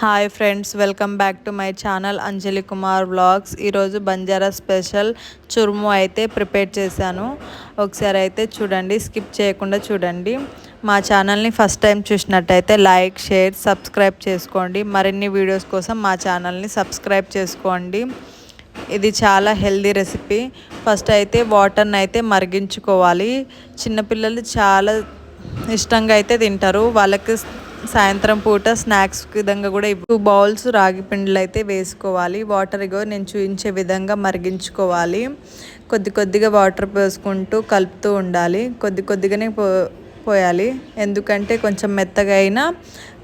Hi friends welcome back to my channel Anjali Kumar vlogs ఈరోజు Banjara special చురుము అయితే prepare చేశాను. ఒకసారి అయితే చూడండి స్కిప్ చేయకుండా చూడండి. మా ఛానల్ని ఫస్ట్ టైం చూసినట్టయితే లైక్ షేర్ సబ్స్క్రైబ్ చేసుకోండి. మరిన్ని వీడియోస్ కోసం మా ఛానల్ని సబ్స్క్రైబ్ చేసుకోండి. ఇది చాలా హెల్దీ రెసిపీ. ఫస్ట్ అయితే వాటర్ని అయితే మరిగించుకోవాలి. చిన్నపిల్లలు చాలా ఇష్టంగా అయితే తింటారు. వాళ్ళకి సాయంత్రం పూట స్నాక్స్ విధంగా కూడా ఇప్పుడు బౌల్స్ రాగి పిండిలు అయితే వేసుకోవాలి. వాటర్ ఇగో నేను చూపించే విధంగా మరిగించుకోవాలి. కొద్ది కొద్దిగా వాటర్ పోసుకుంటూ కలుపుతూ ఉండాలి. కొద్ది కొద్దిగానే పో పోయాలి. ఎందుకంటే కొంచెం మెత్తగా అయినా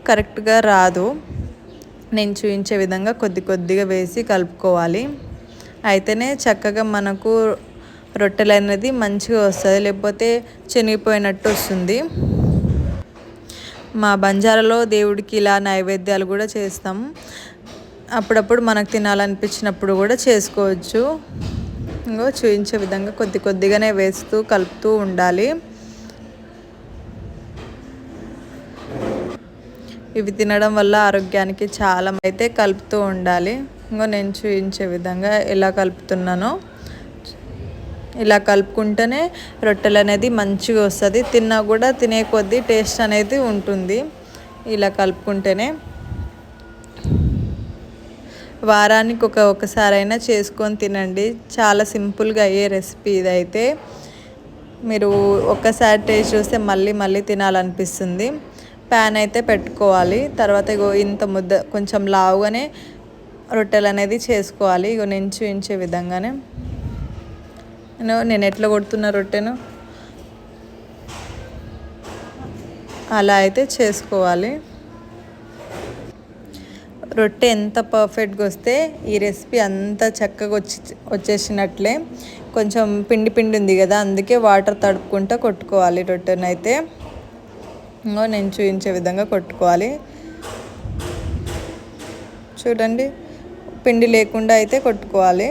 కరెక్ట్గా రాదు. నేను చూపించే విధంగా కొద్ది కొద్దిగా వేసి కలుపుకోవాలి. అయితేనే చక్కగా మనకు రొట్టెలు అనేది మంచిగా వస్తుంది. లేకపోతే చెనిగిపోయినట్టు వస్తుంది. మా బంజారాలో దేవుడికి ఇలా నైవేద్యాలు కూడా చేస్తాం. అప్పుడప్పుడు మనకు తినాలనిపించినప్పుడు కూడా చేసుకోవచ్చు. ఇంకో చూపించే విధంగా కొద్ది కొద్దిగానే వేస్తూ కలుపుతూ ఉండాలి. ఇవి తినడం వల్ల ఆరోగ్యానికి చాలా అయితే కలుపుతూ ఉండాలి. ఇంకో నేను చూపించే విధంగా ఎలా కలుపుతున్నానో. ఇలా కలుపుకుంటేనే రొట్టెలు అనేది మంచిగా వస్తుంది. తిన్నా కూడా తినే కొద్దీ టేస్ట్ అనేది ఉంటుంది. ఇలా కలుపుకుంటేనే వారానికి ఒక ఒకసారైనా చేసుకొని తినండి. చాలా సింపుల్గా అయ్యే రెసిపీ ఇదైతే. మీరు ఒక్కసారి టేస్ట్ చూస్తే మళ్ళీ మళ్ళీ తినాలనిపిస్తుంది. ప్యాన్ అయితే పెట్టుకోవాలి. తర్వాత ఇగో ఇంత ముద్ద కొంచెం లావుగానే రొట్టెలు అనేది చేసుకోవాలి. ఇగో నించు ఇంచే విధంగానే. నేను ఎట్లా కొడుతున్న రొట్టెను? అలా అయితే చేసుకోవాలి. రొట్టె ఎంత పర్ఫెక్ట్గా వస్తే ఈ రెసిపీ అంత చక్కగా వచ్చి వచ్చేసినట్లే. కొంచెం పిండి పిండి ఉంది కదా అందుకే వాటర్ తడుపుకుంటా కొట్టుకోవాలి రొట్టెను అయితే. ఇంకో నేను చూపించే విధంగా కొట్టుకోవాలి. చూడండి పిండి లేకుండా అయితే కొట్టుకోవాలి.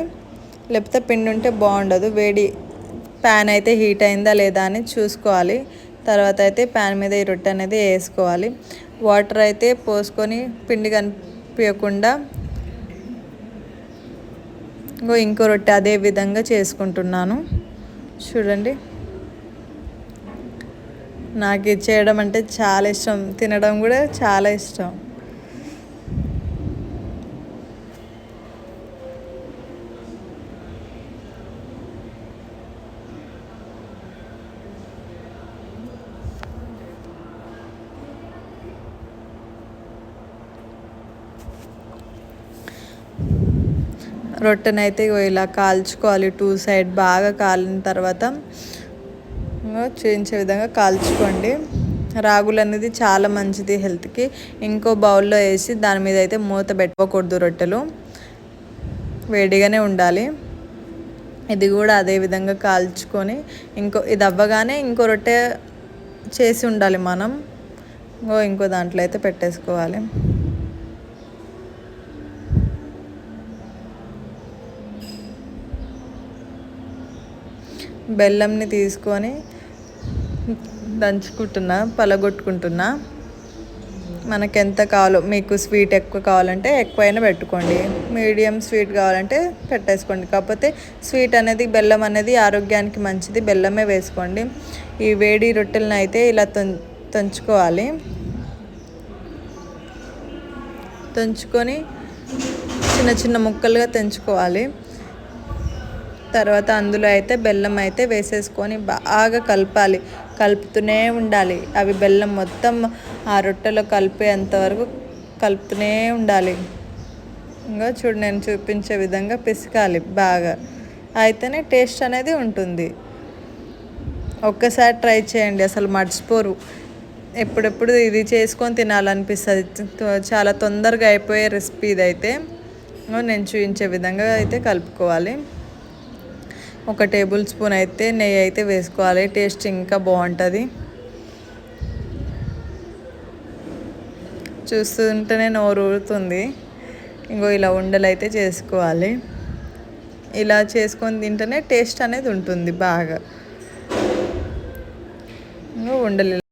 లేకపోతే పిండి ఉంటే బాగుండదు. వేడి ప్యాన్ అయితే హీట్ అయిందా లేదా అని చూసుకోవాలి. తర్వాత అయితే ప్యాన్ మీద ఈ రొట్టె అనేది వేసుకోవాలి. వాటర్ అయితే పోసుకొని పిండి కనిపించకుండా ఇంకో ఇంకో రొట్టె అదే విధంగా చేసుకుంటున్నాను. చూడండి. నాకు ఇది చేయడం అంటే చాలా ఇష్టం. తినడం కూడా చాలా ఇష్టం. రొట్టెనైతే ఇలా కాల్చుకోవాలి టూ సైడ్ బాగా కాలిన తర్వాత చేయించే విధంగా కాల్చుకోండి. రాగులు అనేది చాలా మంచిది హెల్త్కి. ఇంకో బౌల్లో వేసి దాని మీద అయితే మూత పెట్టుకోకూడదు రొట్టెలు. వేడిగానే ఉండాలి. ఇది కూడా అదే విధంగా కాల్చుకొని ఇంకో ఇది అవ్వగానే ఇంకో రొట్టె చేసి ఉండాలి మనం. ఇంకో ఇంకో దాంట్లో అయితే పెట్టేసుకోవాలి. బెల్లంని తీసుకొని దంచుకుంటున్నా పలగొట్టుకుంటున్నా. మనకు ఎంత కావాలో మీకు స్వీట్ ఎక్కువ కావాలంటే ఎక్కువైనా పెట్టుకోండి. మీడియం స్వీట్ కావాలంటే పెట్టేసుకోండి. కాకపోతే స్వీట్ అనేది బెల్లం అనేది ఆరోగ్యానికి మంచిది. బెల్లమే వేసుకోండి. ఈ వేడి రొట్టెలను అయితే ఇలా తంచుకోవాలి తంచుకొని చిన్న చిన్న ముక్కలుగా తెంచుకోవాలి తర్వాత అందులో అయితే బెల్లం అయితే వేసేసుకొని బాగా కలపాలి. కలుపుతూనే ఉండాలి. అవి బెల్లం మొత్తం ఆ రొట్టెలో కలిపేంత వరకు కలుపుతూనే ఉండాలి. ఇంకా చూడు నేను చూపించే విధంగా పిసకాలి బాగా. అయితేనే టేస్ట్ అనేది ఉంటుంది. ఒక్కసారి ట్రై చేయండి అసలు మర్చిపోరు. ఎప్పుడెప్పుడు ఇది చేసుకొని తినాలనిపిస్తుంది. చాలా తొందరగా అయిపోయే రెసిపీ ఇదైతే. నేను చూపించే విధంగా అయితే కలుపుకోవాలి. ఒక టేబుల్ స్పూన్ అయితే నెయ్యి అయితే వేసుకోవాలి. టేస్ట్ ఇంకా బాగుంటుంది. చూస్తుంటేనే నోరు ఊరుతుంది. ఇంకో ఇలా ఉండలు అయితే చేసుకోవాలి. ఇలా చేసుకొని తింటేనే టేస్ట్ అనేది ఉంటుంది బాగా. ఉండలు